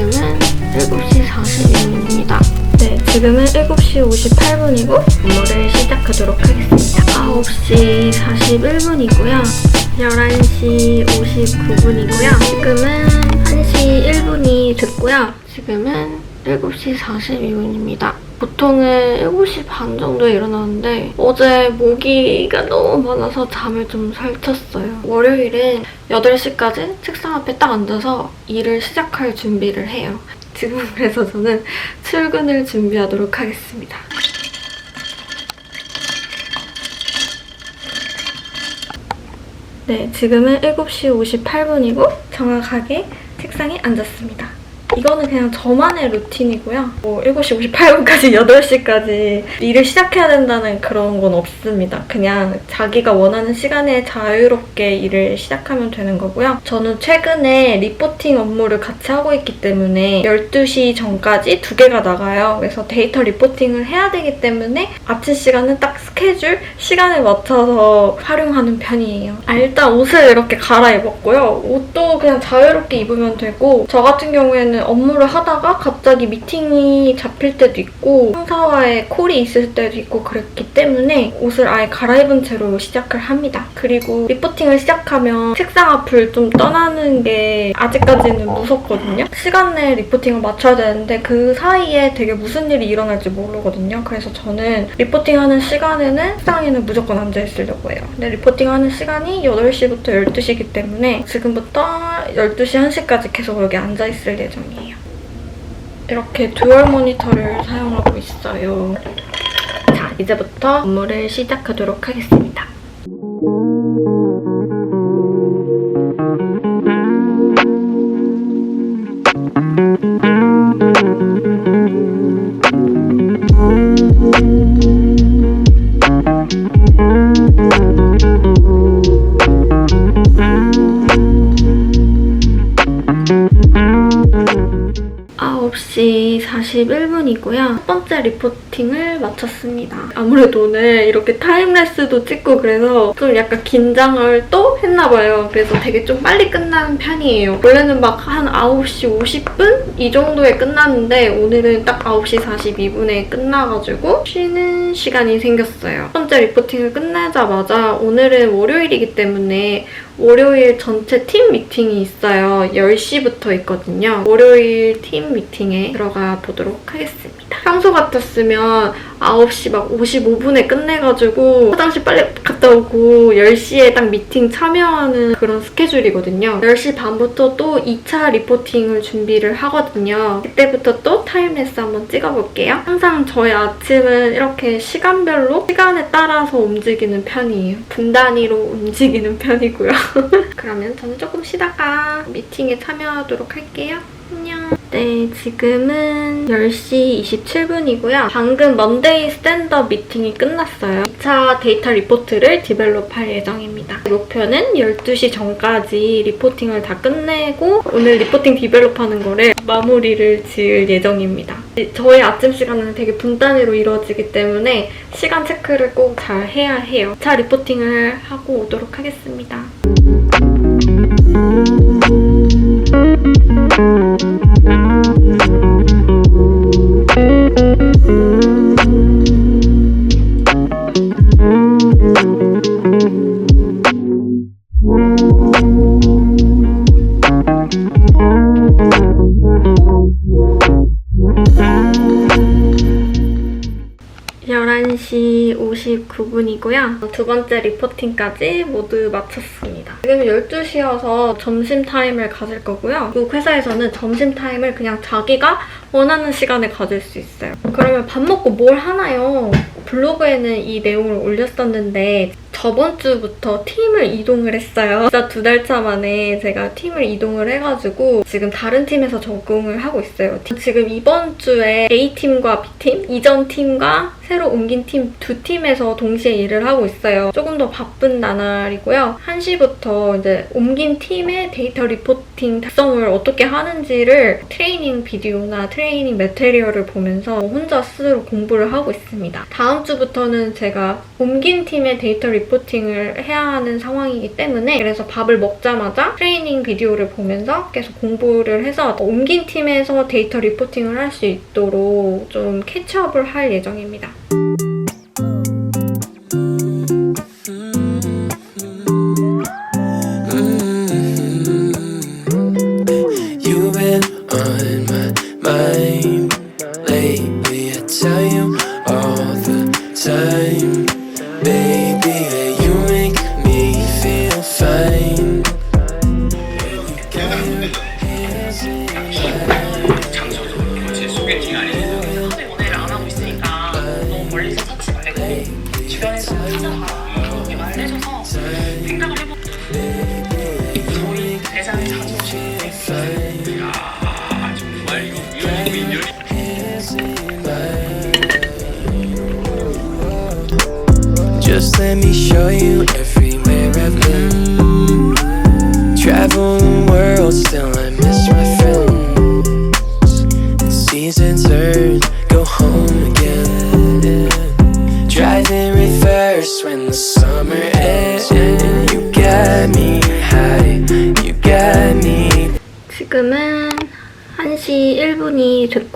지금은 7시 42분입니다. 네, 지금은 7시 58분이고 업무를 시작하도록 하겠습니다. 9시 41분이고요. 11시 59분이고요. 지금은 1시 1분이 됐고요. 지금은 7시 42분입니다. 보통은 7시 반 정도에 일어나는데 어제 모기가 너무 많아서 잠을 좀 설쳤어요. 월요일은 8시까지 책상 앞에 딱 앉아서 일을 시작할 준비를 해요. 지금 그래서 저는 출근을 준비하도록 하겠습니다. 네, 지금은 7시 58분이고 정확하게 책상에 앉았습니다. 이거는 그냥 저만의 루틴이고요. 뭐 7시 58분까지 8시까지 일을 시작해야 된다는 그런 건 없습니다. 그냥 자기가 원하는 시간에 자유롭게 일을 시작하면 되는 거고요. 저는 최근에 리포팅 업무를 같이 하고 있기 때문에 12시 전까지 두 개가 나가요. 그래서 데이터 리포팅을 해야 되기 때문에 아침 시간은 딱 스케줄 시간에 맞춰서 활용하는 편이에요. 아, 일단 옷을 이렇게 갈아입었고요. 옷도 그냥 자유롭게 입으면 되고 저 같은 경우에는 업무를 하다가 갑자기 미팅이 잡힐 때도 있고 상사와의 콜이 있을 때도 있고 그랬기 때문에 옷을 아예 갈아입은 채로 시작을 합니다. 그리고 리포팅을 시작하면 책상 앞을 좀 떠나는 게 아직까지는 무섭거든요. 시간 내에 리포팅을 맞춰야 되는데 그 사이에 되게 무슨 일이 일어날지 모르거든요. 그래서 저는 리포팅하는 시간에는 책상에는 무조건 앉아 있으려고 해요. 근데 리포팅하는 시간이 8시부터 12시이기 때문에 지금부터 12시 1시까지 계속 여기 앉아 있을 예정 이에요. 이렇게 듀얼 모니터를 사용하고 있어요. 자, 이제부터 업무를 시작하도록 하겠습니다. 41분이고요. 첫 번째 리포팅을 마쳤습니다. 아무래도 오늘 이렇게 타임레스도 찍고 그래서 좀 약간 긴장을 또 했나봐요. 그래서 되게 좀 빨리 끝나는 편이에요. 원래는 막 한 9시 50분? 이 정도에 끝났는데 오늘은 딱 9시 42분에 끝나가지고 쉬는 시간이 생겼어요. 첫 번째 리포팅을 끝내자마자 오늘은 월요일이기 때문에 월요일 전체 팀 미팅이 있어요. 10시부터 있거든요. 월요일 팀 미팅에 들어가 보도록 하겠습니다. 평소 같았으면 9시 막 55분에 끝내가지고 화장실 빨리 갔다 오고 10시에 딱 미팅 참여하는 그런 스케줄이거든요. 10시 반부터 또 2차 리포팅을 준비를 하거든요. 그때부터 또 타임레스 한번 찍어볼게요. 항상 저의 아침은 이렇게 시간별로 시간에 따라서 움직이는 편이에요. 분 단위로 움직이는 편이고요. 그러면 저는 조금 쉬다가 미팅에 참여하도록 할게요. 네, 지금은 10시 27분이고요. 방금 먼데이 스탠드업 미팅이 끝났어요. 2차 데이터 리포트를 디벨롭할 예정입니다. 목표는 12시 전까지 리포팅을 다 끝내고 오늘 리포팅 디벨롭하는 거를 마무리를 지을 예정입니다. 저의 아침 시간은 되게 분 단위로 이루어지기 때문에 시간 체크를 꼭 잘 해야 해요. 2차 리포팅을 하고 오도록 하겠습니다. 열한 시 59분이고요. 두 번째 리포팅까지 모두 마쳤습니다. 지금 12시여서 점심 타임을 가질 거고요. 그 회사에서는 점심 타임을 그냥 자기가 원하는 시간에 가질 수 있어요. 그러면 밥 먹고 뭘 하나요? 블로그에는 이 내용을 올렸었는데 저번 주부터 팀을 이동을 했어요. 진짜 두 달 차 만에 제가 팀을 이동을 해가지고 지금 다른 팀에서 적응을 하고 있어요. 지금 이번 주에 A팀과 B팀, 이전 팀과 새로 옮긴 팀 두 팀에서 동시에 일을 하고 있어요. 조금 더 바쁜 나날이고요. 1시부터 이제 옮긴 팀의 데이터 리포팅 작성을 어떻게 하는지를 트레이닝 비디오나 트레이닝 매테리얼을 보면서 혼자 스스로 공부를 하고 있습니다. 다음 주부터는 제가 옮긴 팀의 데이터 리포팅 을 해야 하는 상황이기 때문에 그래서 밥을 먹자마자 트레이닝 비디오를 보면서 계속 공부를 해서 옮긴 팀에서 데이터 리포팅을 할 수 있도록 좀 캐치업을 할 예정입니다.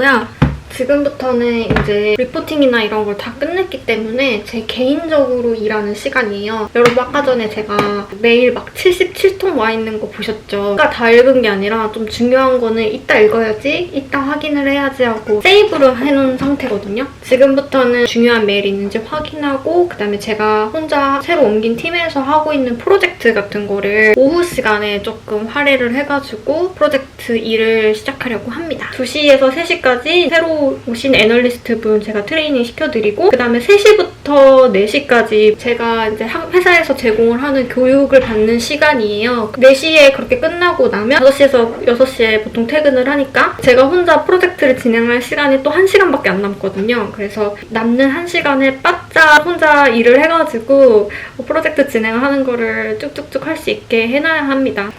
1분이 됐고요. 지금부터는 이제 리포팅이나 이런 걸 다 끝 냈기 때문에 제 개인적으로 일하는 시간이에요. 여러분 아까 전에 제가 메일 막 77통 와 있는 거 보셨죠? 아까 다 읽은 게 아니라 좀 중요한 거는 이따 읽어야지, 이따 확인을 해야지 하고 세이브를 해놓은 상태거든요. 지금부터는 중요한 메일이 있는지 확인하고 그다음에 제가 혼자 새로 옮긴 팀에서 하고 있는 프로젝트 같은 거를 오후 시간에 조금 할애를 해가지고 프로젝트 일을 시작하려고 합니다. 2시에서 3시까지 새로 오신 애널리스트 분 제가 트레이닝 시켜드리고 그 다음에 3시부터 4시까지 제가 이제 학- 회사에서 제공을 하는 교육을 받는 시간이에요. 4시에 그렇게 끝나고 나면 5시에서 6시에 보통 퇴근을 하니까 제가 혼자 프로젝트를 진행할 시간이 또 1시간밖에 안 남거든요. 그래서 남는 1시간에 바짝 혼자 일을 해가지고 프로젝트 진행하는 거를 쭉쭉쭉 할 수 있게 해놔야 합니다.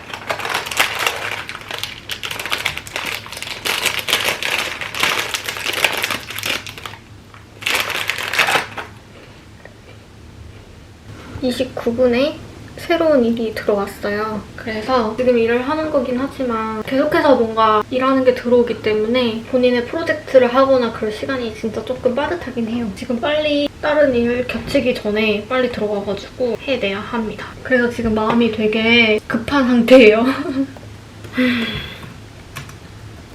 (29분에) 새로운 일이 들어왔어요. 그래서 지금 일을 하는 거긴 하지만 계속해서 뭔가 일하는 게 들어오기 때문에 본인의 프로젝트를 하거나 그럴 시간이 진짜 조금 빠듯하긴 해요. 지금 빨리 다른 일 겹치기 전에 빨리 들어가가지고 해내야 합니다. 그래서 지금 마음이 되게 급한 상태예요.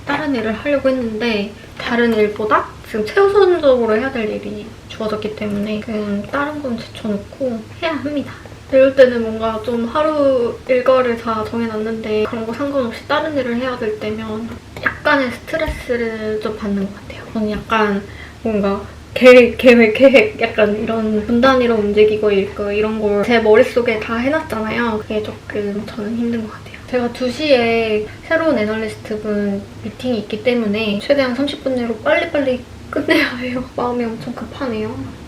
다른 일을 하려고 했는데 다른 일보다 지금 최우선적으로 해야 될 일이 주어졌기 때문에 그냥 다른 건 제쳐놓고 해야 합니다. 이럴 때는 뭔가 좀 하루 일과를 다 정해놨는데 그런 거 상관없이 다른 일을 해야 될 때면 약간의 스트레스를 좀 받는 것 같아요. 저는 약간 뭔가 계획, 계획, 계획 약간 이런 분단위로 움직이고 있고 이런 걸 제 머릿속에 다 해놨잖아요. 그게 조금 저는 힘든 것 같아요. 제가 2시에 새로운 애널리스트 분 미팅이 있기 때문에 최대한 30분 내로 빨리빨리 끝내야 해요. 마음이 엄청 급하네요.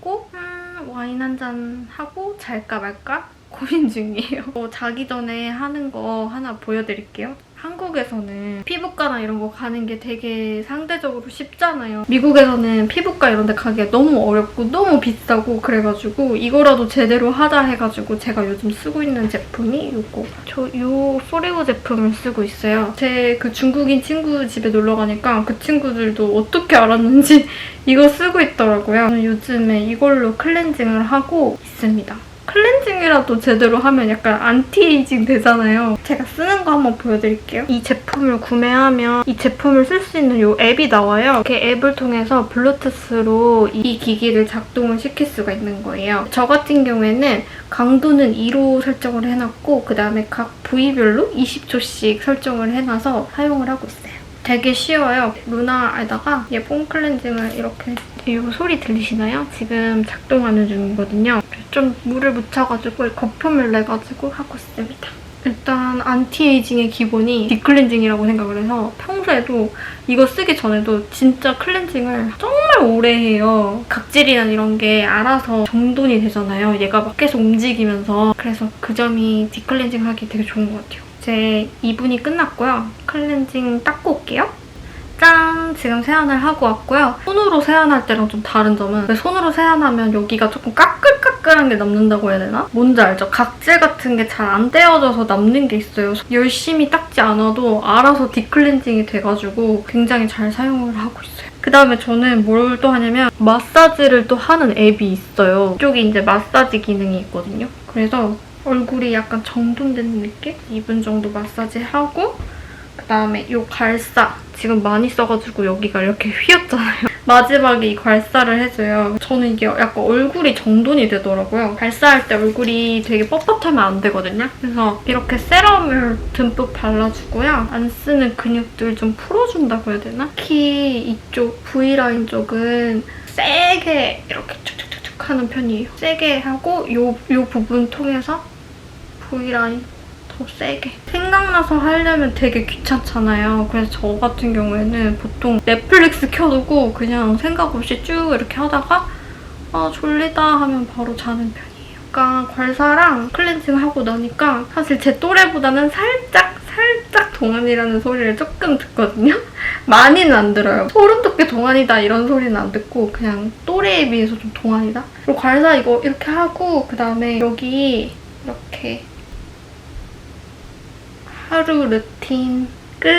씻고 음, 와인 한 잔 하고 잘까 말까 고민 중이에요. 어, 자기 전에 하는 거 하나 보여드릴게요. 한국에서는 피부과나 이런 거 가는 게 되게 상대적으로 쉽잖아요. 미국에서는 피부과 이런 데 가기가 너무 어렵고 너무 비싸고 그래가지고 이거라도 제대로 하자 해가지고 제가 요즘 쓰고 있는 제품이 이거. 저 이 소리오 제품을 쓰고 있어요. 제 그 중국인 친구 집에 놀러 가니까 그 친구들도 어떻게 알았는지 이거 쓰고 있더라고요. 저는 요즘에 이걸로 클렌징을 하고 있습니다. 클렌징이라도 제대로 하면 약간 안티에이징 되잖아요. 제가 쓰는 거 한번 보여드릴게요. 이 제품을 구매하면 이 제품을 쓸 수 있는 이 앱이 나와요. 이렇게 앱을 통해서 블루투스로 이 기기를 작동을 시킬 수가 있는 거예요. 저 같은 경우에는 강도는 2로 설정을 해놨고 그 다음에 각 부위별로 20초씩 설정을 해놔서 사용을 하고 있어요. 되게 쉬워요. 루나에다가 얘 폼 클렌징을 이렇게 이 소리 들리시나요? 지금 작동하는 중이거든요. 좀 물을 묻혀가지고 거품을 내가지고 하고 있습니다. 일단 안티에이징의 기본이 딥클렌징이라고 생각을 해서 평소에도 이거 쓰기 전에도 진짜 클렌징을 정말 오래 해요. 각질이나 이런 게 알아서 정돈이 되잖아요. 얘가 막 계속 움직이면서 그래서 그 점이 딥클렌징 하기 되게 좋은 것 같아요. 제 2분이 끝났고요. 클렌징 닦고 올게요. 짠! 지금 세안을 하고 왔고요. 손으로 세안할 때랑 좀 다른 점은 왜 손으로 세안하면 여기가 조금 까끌까끌한 게 남는다고 해야 되나? 뭔지 알죠? 각질 같은 게 잘 안 떼어져서 남는 게 있어요. 열심히 닦지 않아도 알아서 딥클렌징이 돼가지고 굉장히 잘 사용을 하고 있어요. 그 다음에 저는 뭘 또 하냐면 마사지를 또 하는 앱이 있어요. 이쪽에 이제 마사지 기능이 있거든요. 그래서 얼굴이 약간 정돈되는 느낌? 2분 정도 마사지 하고 그다음에 이 괄사 지금 많이 써가지고 여기가 이렇게 휘었잖아요. 마지막에 이 괄사를 해줘요. 저는 이게 약간 얼굴이 정돈이 되더라고요. 괄사할 때 얼굴이 되게 뻣뻣하면 안 되거든요. 그래서 이렇게 세럼을 듬뿍 발라주고요. 안 쓰는 근육들 좀 풀어준다고 해야 되나? 특히 이쪽 V라인 쪽은 세게 이렇게 툭툭툭툭 하는 편이에요. 세게 하고 요, 요 부분 통해서 V라인 더 세게. 생각나서 하려면 되게 귀찮잖아요. 그래서 저 같은 경우에는 보통 넷플릭스 켜두고 그냥 생각 없이 쭉 이렇게 하다가 아 졸리다 하면 바로 자는 편이에요. 약간 괄사랑 클렌징 하고 나니까 사실 제 또래보다는 살짝 살짝 동안이라는 소리를 조금 듣거든요. 많이는 안 들어요. 소름 돋게 동안이다 이런 소리는 안 듣고 그냥 또래에 비해서 좀 동안이다. 그리고 괄사 이거 이렇게 하고 그다음에 여기 이렇게 하루 루틴 끝.